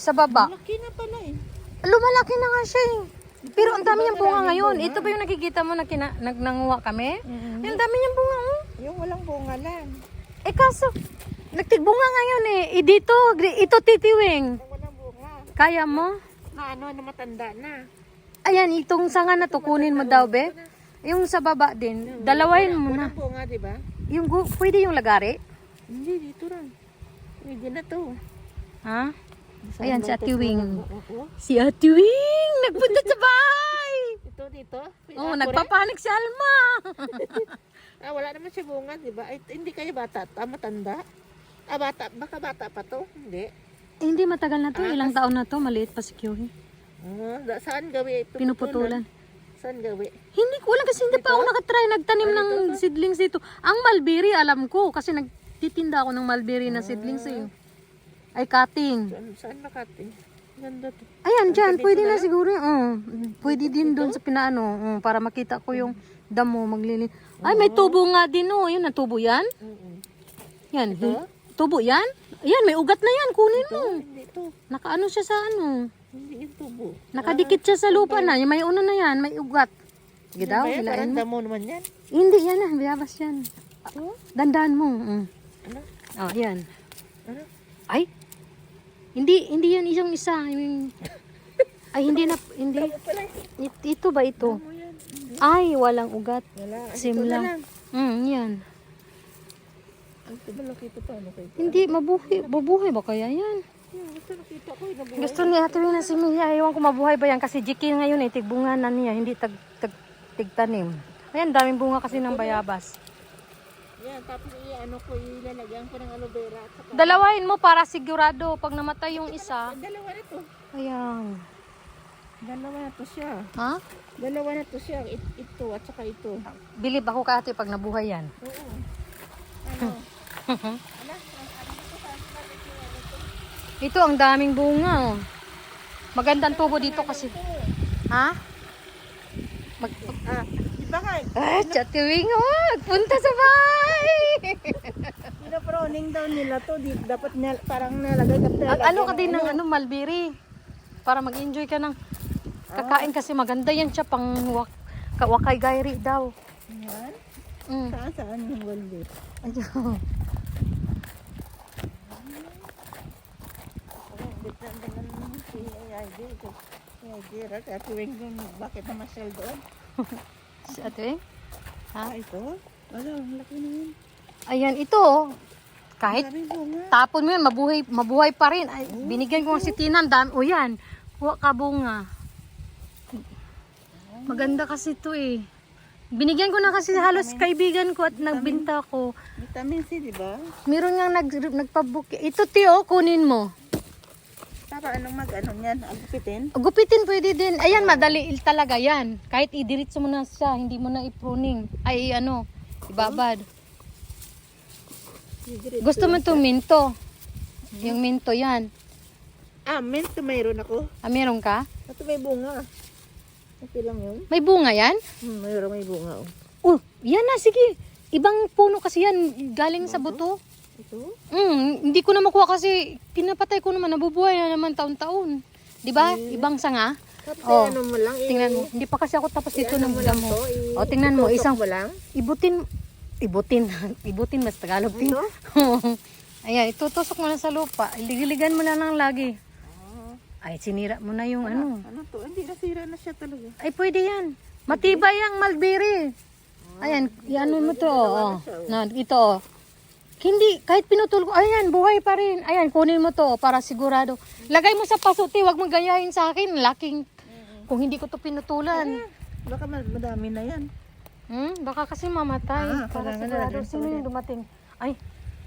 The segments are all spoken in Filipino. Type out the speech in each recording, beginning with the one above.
Sa baba. Laki na pala eh. Lumalaki na nga siya eh. Pero ang dami niyang bunga ngayon. Ito ba yung nakikita mo na kina, nag, nanguha kami? Mhm. Yung dami niyang bunga oh. Yung walang bunga lang. Eh kaso, nagtigbunga ngayon eh. Eh dito, ito titiwing. Yung walang bunga. Kaya mo? Na ano, na matanda na. Ayan, itong sanga na to, kunin mo daw, be. Yung sa baba din, dalawahin mo na. Walang bunga, di ba? Yung, pwede yung lagari? Hindi, dito lang. Pwede na to. Ha? Ayan, si Ate Wing. Si Ate Wing! Nagpunta sa bahay! Ito, dito. Oo, oh, nagpapanik si Alma. Ah, wala naman siya bunga, di ba? Ay, hindi kayo bata, ah, matanda. Ah, bata, baka bata pa to? Hindi. Eh, hindi matagal na to, ilang taon na to, maliit pa si Kyuhi. Ah, da- saan gawi? ito? Pinuputulan. Saan gawi? Hindi ko alam kasi hindi pa ako nakatry nagtanim ng seedlings dito. Ang mulberry alam ko kasi nagtitinda ako ng mulberry na seedlings eh. Ay cutting. Saan, saan makati? Ganda to. Ayan dyan, pwede na siguro. Uh, pwede din doon sa pinaano uh, para makita ko yung damo maglilin. Ay may tubo nga din oh. Yun na tubo yan. Yan. hi- Tubo yan? Ayan, may ugat na yan. Kunin mo. Hindi to. Nakaano siya sa ano. Hindi yung tubo. Nakadikit siya sa lupa na. Yung may uno na yan. May ugat. Sige daw, hilain parang mo. damo naman yan. Hindi, yan na. Biyabas yan. Oh, Dandan mo. Mm. ano? Oh, yan. Ano? Ay. Hindi, hindi yan isang isa. Yung... Ay, hindi na, hindi. Pala, It- Ito ba ito? Ay, walang ugat. Wala. Sim lang. Mm, yan. Ano? Hindi, mabuhay. Mabuhay ba kaya yan? Yung gusto nakita ko. Nabuhay. Gusto ni Ate Wing na si Mia. Ewan ko mabuhay ba yan. Kasi jikin ngayon eh. Tigbunga na niya. Hindi tag, tag, tigtanim. Ayan, daming bunga kasi ng bayabas. Yan, tapos i-ano ko, ilalagyan ko ng aloe vera. At saka, Dalawahin mo para sigurado. Pag namatay yung isa. dalawa na to. Ayan. Dalawa na to siya. Ha? Dalawa na to siya. It- ito at saka ito. Bilib ako ka ate pag nabuhay yan. Oo. Ano? Ito ang daming bunga oh. Magandang tubo dito kasi. Ha? Mag Ah, di ba nga? ah, chatuwing oh, punta sa bahay. Pinaproning daw nila to. Di, dapat niya, parang nalagay ka Ang ano ka din ng ano, malbiri. Para mag-enjoy ka ng kakain kasi maganda yan siya pang wak, ka- wakay gairi daw. Yan? Mm. Saan saan yung walbit? Ayun. Si ID. Rat, at tuwing dun, bakit naman siya doon? Si ate. Ah, ito? Wala, ang laki na yun. Ayan, ito oh. Kahit tapon mo yan, mabuhay, mabuhay pa rin. Ay, binigyan ko nga si Tina, dami. O yan, huwag ka bunga. Maganda kasi ito eh. Binigyan ko na kasi halos kaibigan ko at nagbinta ko. Vitamin C, di ba? Meron nga nag, nagpabook. Ito Tio, kunin mo. Para anong mag, ano yan, agupitin? Gupitin pwede din. Ayan, madali talaga yan. Kahit idiritso mo na siya, hindi mo na i-pruning. Ay, ano, ibabad. Gusto mo itong minto. Yung minto yan. Ah, mint mayroon ako. Ah, meron ka? Ito may bunga. Okay lang yun. May bunga yan? Hmm, mayroon may bunga. Oh. Oh, yan na, sige. Ibang puno kasi yan, galing sa buto. Ito? Mm, hindi ko na makuha kasi pinapatay ko naman, nabubuhay na naman taon-taon. Di ba? Ibang sanga. Tapos Oh. ano mo lang, i- Tingnan mo, hindi pa kasi ako tapos dito ng mo damo. to, i- O, tingnan mo, isang mo lang. ibutin, ibutin, ibutin mas Tagalog din. Ito? Ayan, itutusok mo na sa lupa. Iligiligan mo na lang lagi. Ay, sinira mo na yung ano. Ano to? Hindi, nasira na siya talaga. Ay, pwede yan. Matibay ang mulberry. Ayan, yan mo to. Oh. Na, ito. oh. Hindi, kahit pinutol ko, ayan, buhay pa rin. Ayan, kunin mo to para sigurado. Lagay mo sa pasuti, wag mong gayahin sa akin. Laking, kung hindi ko to pinutulan. Baka ma- madami na yan. Hmm, baka kasi mamatay. Ah, para sigurado. Sino yung dumating? Ay,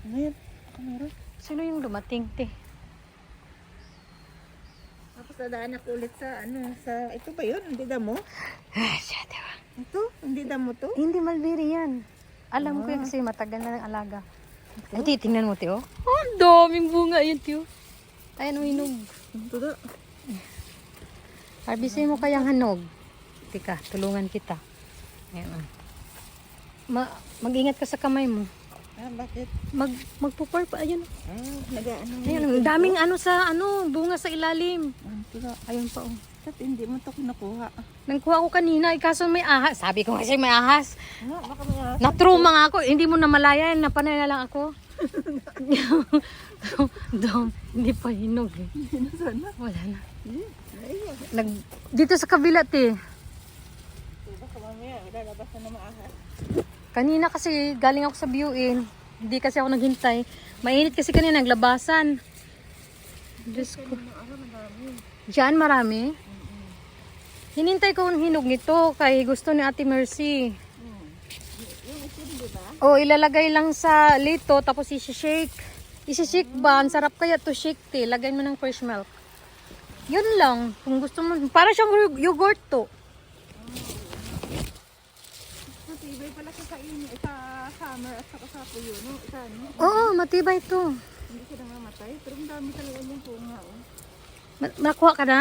Ano yan? Meron? sino yung dumating, te? Tapos nadaan ako ulit sa ano, sa, ito ba yun? Hindi damo? Ah, siya, diba? Ito? Hindi damo to? Hindi mulberry yan. Alam ko yan kasi matagal na ng alaga. Ay, titingnan mo, Tio. Oh, ang daming bunga yun, Tio. Ayan, hinog. Ito da. Harbisin mo kayang hanog. Tika, tulungan kita. Ayan, ah. Ma mag-ingat ka sa kamay mo. Ah, bakit? Mag, magpupur pa. Ayun. Ah, nag-ano. Ayun, ang daming ano sa, ano, bunga sa ilalim. Ah. Ayun pa, oh. Ba't hindi mo ito kinukuha? Nangkuha ko kanina, eh, kaso may ahas. Sabi ko kasi may ahas. Ano, baka may ahas. Natruma nga ako. Hindi mo na malayan. Napanay na lang ako. Dom, hindi pa hinog eh. Nasaan na? Wala na. Nag, dito sa kabila, te. Baka mamaya, lalabas na na maahas. Kanina kasi galing ako sa viewin. Hindi kasi ako naghintay. Mainit kasi kanina naglabasan. Diyos ko. Diyan marami. Hinintay ko ang hinog nito kay gusto ni Ate Mercy. O ilalagay lang sa lito tapos isi-shake. Isi-shake ba? Ang sarap kaya to shake te. Lagay mo ng fresh milk. Yun lang. Kung gusto mo. Para siyang yogurt to. Matibay pala sa ini, sa summer at saka sa puyo, no? Sa ano? Oo, matibay to. Hindi siya namamatay. Pero ang dami talaga yung bunga, oh. Ma- Nakuha ka na?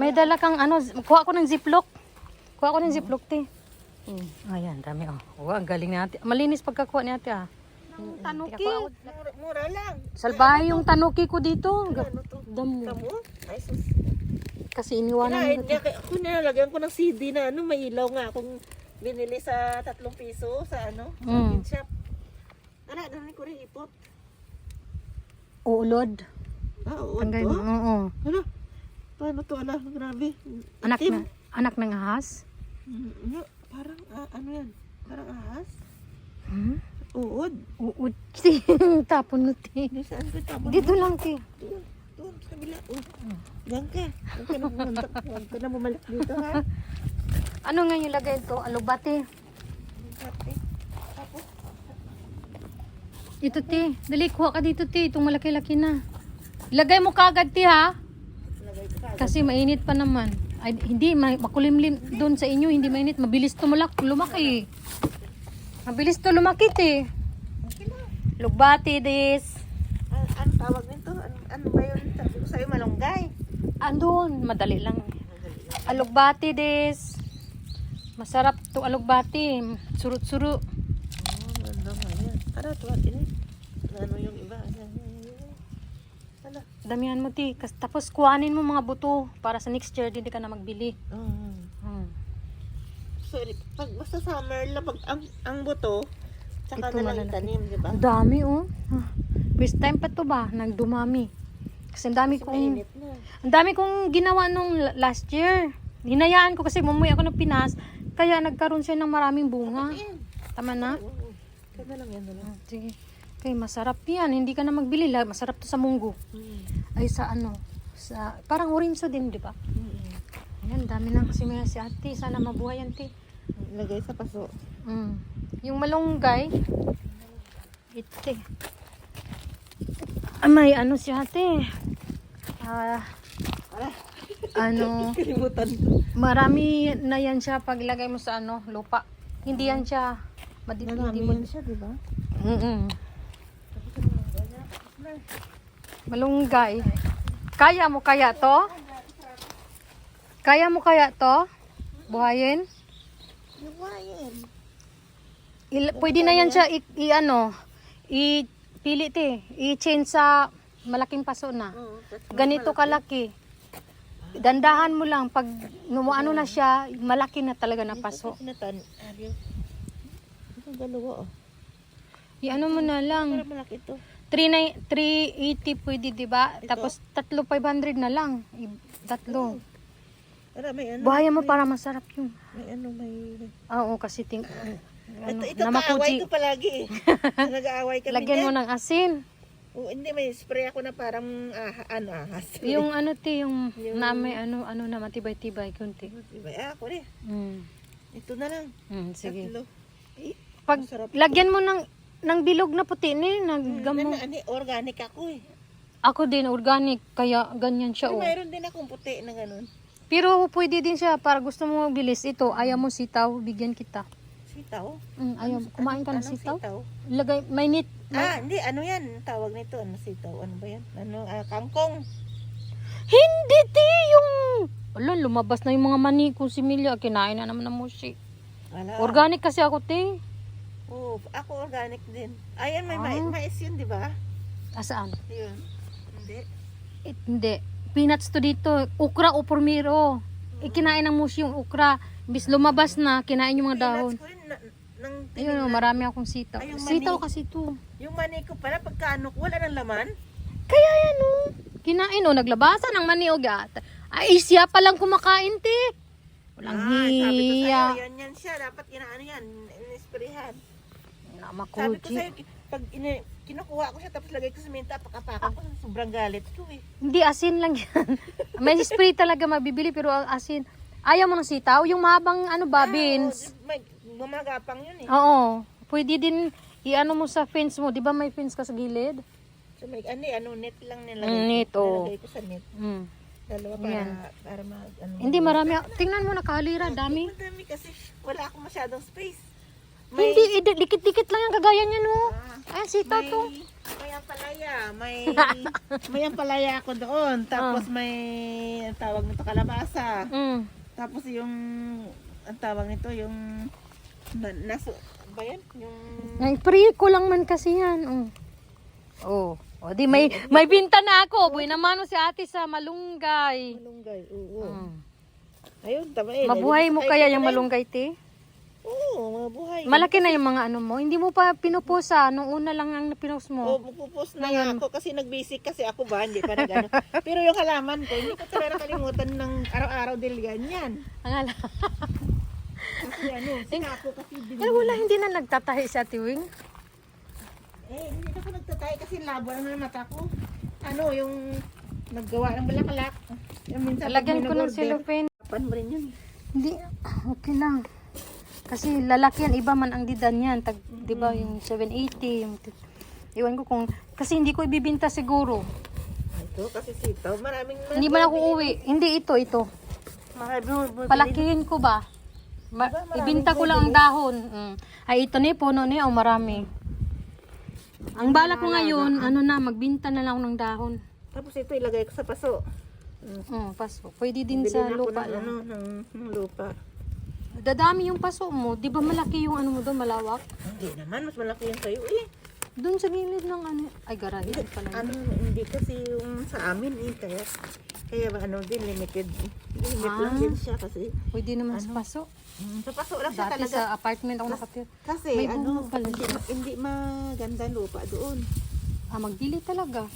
May dala kang ano, kuha ko ng ziplock. Kuha ko ng ziplock, te. Mm. Ayan, dami oh. Oh, ang galing ni ate. Malinis pagkakuha ni ate ah. Tanuki. Mura, mura lang. Salbahe yung tanuki ko dito. Ano? Damo. Kamu? Ay, sus. Kasi iniwanan Kaya, ko. hindi, ako nilalagyan ko ng CD na ano, may ilaw nga akong binili sa tatlong piso sa ano, sa Mm. shop. Ala, dami ko rin ipot. Uulod. Ah, mo. Oo. Ano? Paano to? Ala, grabe. Anak Itim. na, anak ng ahas. Ano, parang, ah, ano yan? Parang ahas? Hmm? Uod. Uud. Tapon mo, te. Di saan ko tama? Dito lang, te. Doon, doon, sa kabila. Oh. Diyan ka. Huwag ka na pumunta. Huwag ka na bumalik dito, ha? Ano nga yung lagay ito? Alubate. Sabi. Tapos, Ito, te. Dali, kuha ka dito, te. Itong malaki-laki na. Ilagay mo kagad, te, ha? Kasi mainit pa naman. Ay, hindi, ma- makulimlim doon sa inyo. Hindi mainit. Mabilis tumulak, lumaki. Mabilis to lumaki, te. Okay lang. Lugbati, this. An ano tawag nito? Ano, ano ba yun? Sabi ko sa'yo, malunggay. Andun, madali lang. Alugbati, this. Masarap to alugbati. Surut-suru. Oh, ganda nga yan. Ito atin eh? Ano yung iba? Ano, ano, ano. Ano? Damihan mo, te. Kas- Tapos kuhanin mo mga buto para sa next year, hindi ka na magbili. Mm. Hmm. Sorry, pag basta summer lang, pag ang, ang buto, tsaka Ito na lang itanim, di ba? Ang dami, oh. Ah, First time pa to ba? Nagdumami. Kasi ang dami Kasi kong... Ang dami kong ginawa nung la- last year. Hinayaan ko kasi mumuwi ako ng Pinas. Kaya nagkaroon siya ng maraming bunga. Tama na? Kaya lang yan na lang. Ah, Sige. Okay, masarap yan. Hindi ka na magbili. La- Masarap to sa munggo. Mm. Ay, sa ano? Sa, parang orinso din, di ba? Mm. Ayan, dami na kasi may si ate. Sana mabuhay yan, te. Lagay sa paso. Mm. Yung malunggay, ite. Ah, may ano si ate. Ah, ano, kalimutan marami na yan siya pag ilagay mo sa ano, lupa. Hindi yan siya. Madi, hindi Marami mo. yan siya, di ba? Mm-mm. Malunggay. Kaya mo kaya to? Kaya mo kaya to? Buhayin? Luwayan. Il- pwede na yan siya i, i- ano, i-pili te, i-change sa malaking paso na. Ganito kalaki. Dandahan mo lang pag ano na siya, malaki na talaga na paso. Dalawa, oh. I-ano mo na lang. Para malaki to. 3 380 pwede, 'di ba? Ito? Tapos tatlo 500 na lang. I- Tatlo. Para may ano. Buhayan mo para masarap yung. May ano, may... Ah, Oo, kasi ting ano, ito, ito namakuji. kaaway ko palagi eh. Nag-aaway kami Lagyan mo ng asin. Oo, hindi, may spray ako na parang ah, ano, ahas. Yung ano ti, yung, Yung- na may ano ano na matibay-tibay kunti. Diba? Ah, ako rin. Mm. Ito na lang. Mm, sige. Tatlo. Pag Masarap. lagyan mo ng ng bilog na puti ni naggamo. Ano, ano, organic ako eh. Ako din organic kaya ganyan siya Pero oh. mayroon din akong puti na ganun. Pero pwede din siya para gusto mo mabilis ito. Ayaw mo sitaw, bigyan kita. Sitaw? Mm, ayaw, kumain ka ng Anong sitaw? Lagay may nit. Ah, hindi. Ano yan? Tawag nito. Ano sitaw? Ano ba yan? Ano? ah, kangkong. Hindi ti yung Ayan, lumabas na yung mga mani ko si Milya. Kinain na naman ng mushi. Wala. Organic kasi ako, te. Oo, ako organic din. Ayan, may Ah. mais, mais yun, di ba? Asaan? Yun. Hindi. Eh, hindi. Peanuts to dito. Ukra o pormiro. Eh, kinain ng mushi yung ukra. Bis lumabas na, kinain yung mga dahon. Peanuts ko na, nang Ayun, oh, marami akong sitaw. Ay, yung Sitaw mani. kasi ito. Yung mani ko pala, pagkaano ko, wala ng laman. Kaya yan, oh. Kinain, oh. Naglabasan ng mani, oh. Gat. Ay, siya palang kumakain, te. Walang Ah, sabi ko hiya. sa'yo, yan yan siya. Dapat inaano yan, inisprehan. Sabi ko Namakuchi. sa'yo, ki- pag ini, kinukuha ko siya, tapos lagay ko sa minta, pakapakan ko, sobrang galit ko eh. Hindi, asin lang yan. May spray talaga mabibili, pero asin. Ayaw mo ng sitaw? Yung mahabang, ano ba, beans? Ah, oo, may, gumagapang yun eh. Oo. Pwede din, i-ano mo sa fence mo. Di ba may fence ka sa gilid? So may ano, eh, ano net lang nilagay Mm, net, ko. oo. Nilagay ko sa net. Mm. Dalawa para, Yan. para mag, ano. Hindi, marami. Tingnan mo, nakahalira. Dami. Madami kasi, wala akong masyadong space. Hindi, eh, dikit-dikit lang yan. Kagaya niya, no? Ah, Ayan, sitaw may, to. may ampalaya, may, may ampalaya ako doon. Tapos Ah. may, ang tawag nito, kalabasa. Mm. Tapos yung, ang tawag nito, yung, na, naso, ba yan? Yung, Ay, free ko lang man kasi yan. Oh. Oh. O, di may, may binta na ako. Buhay naman si ate sa malunggay. malunggay, oo. Mm. Ayun, tama eh. Mabuhay mo Ay, kaya ay, yung ay, malunggay, te? Oo, mabuhay. Malaki na yung mga ano mo. Hindi mo pa pinupusa. Nung una lang ang pinost Oo, mo. magpupos na nga ako kasi nag-basic kasi ako ba, hindi pa nag ano. Pero yung halaman ko, hindi ko talaga kalimutan ng araw-araw din ganyan. Ang ala. Kasi ano, sinako kasi din. Pero wala, hindi na nagtatahi si Ate Wing. Eh, hindi na ako nagtatay kasi labo lang ng mata ko. Ano, yung naggawa ng balakalak. Yung minsan may ko ng cellophane. Pan mo rin yun. Hindi, okay lang. Kasi lalaki yan, iba man ang didan yan. Tag, di ba, yung 780. Yung, iwan ko kung, kasi hindi ko ibibinta siguro. Ito, kasi sitaw. Maraming Hindi man ako uwi. Hindi ito, ito. Maraming Palakihin ko ba? Ma- ibinta ko lang ang dahon. Mm. Ay, ito ni, puno ni, o marami. Ang balak ko ngayon, ano na, magbinta na lang ako ng dahon. Tapos ito ilagay ko sa paso. Mm, paso. Pwede din Bili sa lupa ng, ano, ng, ng lupa. Dadami yung paso mo. Di ba malaki yung ano mo doon, malawak? Hindi naman, mas malaki yung sa'yo eh. Doon sa gilid ng ano, ay garahe pala. yun. Ano, hindi kasi yung sa amin eh, kaya, kaya ano din, limited. Limit lang Ah. din siya kasi. Pwede naman sa paso. Mm, sa paso lang siya Dati talaga. sa apartment ako nakatira. Kasi may ano, pala hindi, siya. hindi maganda lupa doon. Ah, magbili talaga.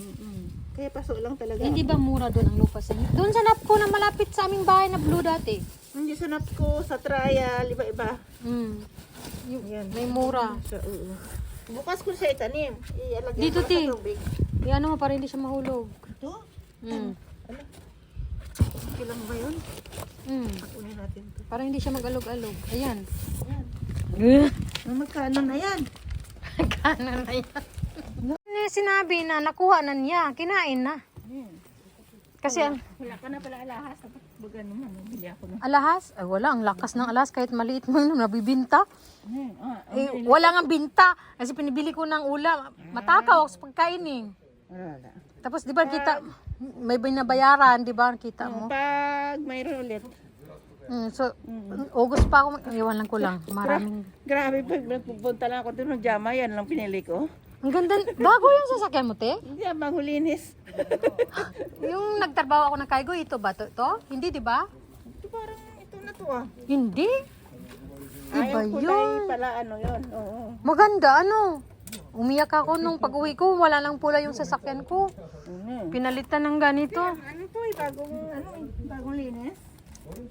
Kaya paso lang talaga. Hindi ba mura doon ang lupa sa inyo? Doon sa Napco na malapit sa aming bahay na blue dati. Hindi sa ko, sa trial, iba-iba. Mm. Yung, Yan. may mura. Siya, oo. Bukas ko siya itanim. Ialagay Dito, ko Ti. sa tubig. Yan ano mo para hindi siya mahulog. Ito? Mm. Ano? Okay lang ba yun? Mm. Kunin natin to. Para hindi siya mag-alog-alog. Ayan. Yan. Ah, Magkano na yan? Kanan na yan. Yung sinabi na nakuha na niya, kinain na. Kasi ang Wala ka na pala alahas. Baga naman. Bili ako ng... alahas, ay wala, ang lakas ng alas kahit maliit mo yun, nabibinta. Ah, Eh, wala nga binta. Kasi pinibili ko ng ulam. Matakaw ako sa pagkainin. wala, wala. Tapos di ba kita, may binabayaran, di ba? Kita mo. Pag mayroon ulit. Mm, so, August pa ako, iwan lang ko lang. Maraming. Grabe, pag nagpupunta lang ako doon ng Jama, yan lang pinili ko. Ang ganda. Bago yung sasakyan mo, te? Hindi, ang magulinis. Yung nagtrabaho ako ng Kaigo, ito ba? To? to? Hindi, di ba? Ito parang ito na to ah. Hindi. Iba Ayaw kulay yun. pala ano yun. Oo. Maganda, ano? Umiyak ako nung pag-uwi ko, wala lang pula yung sasakyan ko. Ano? Pinalitan ng ganito. Ano to eh, bagong, ano eh, bagong linis.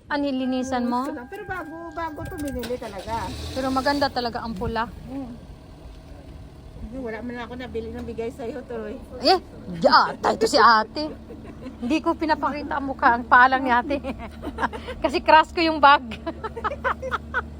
Anilinisan mo? Ito lang. Pero bago, bago to binili talaga. Pero maganda talaga ang pula. Hindi, Wala man ako nabili ng bigay sa'yo, Troy. Eh, yeah, tayo si ate. Hindi ko pinapakita ang mukha, ang paa lang ni ate. Kasi crush ko yung bag.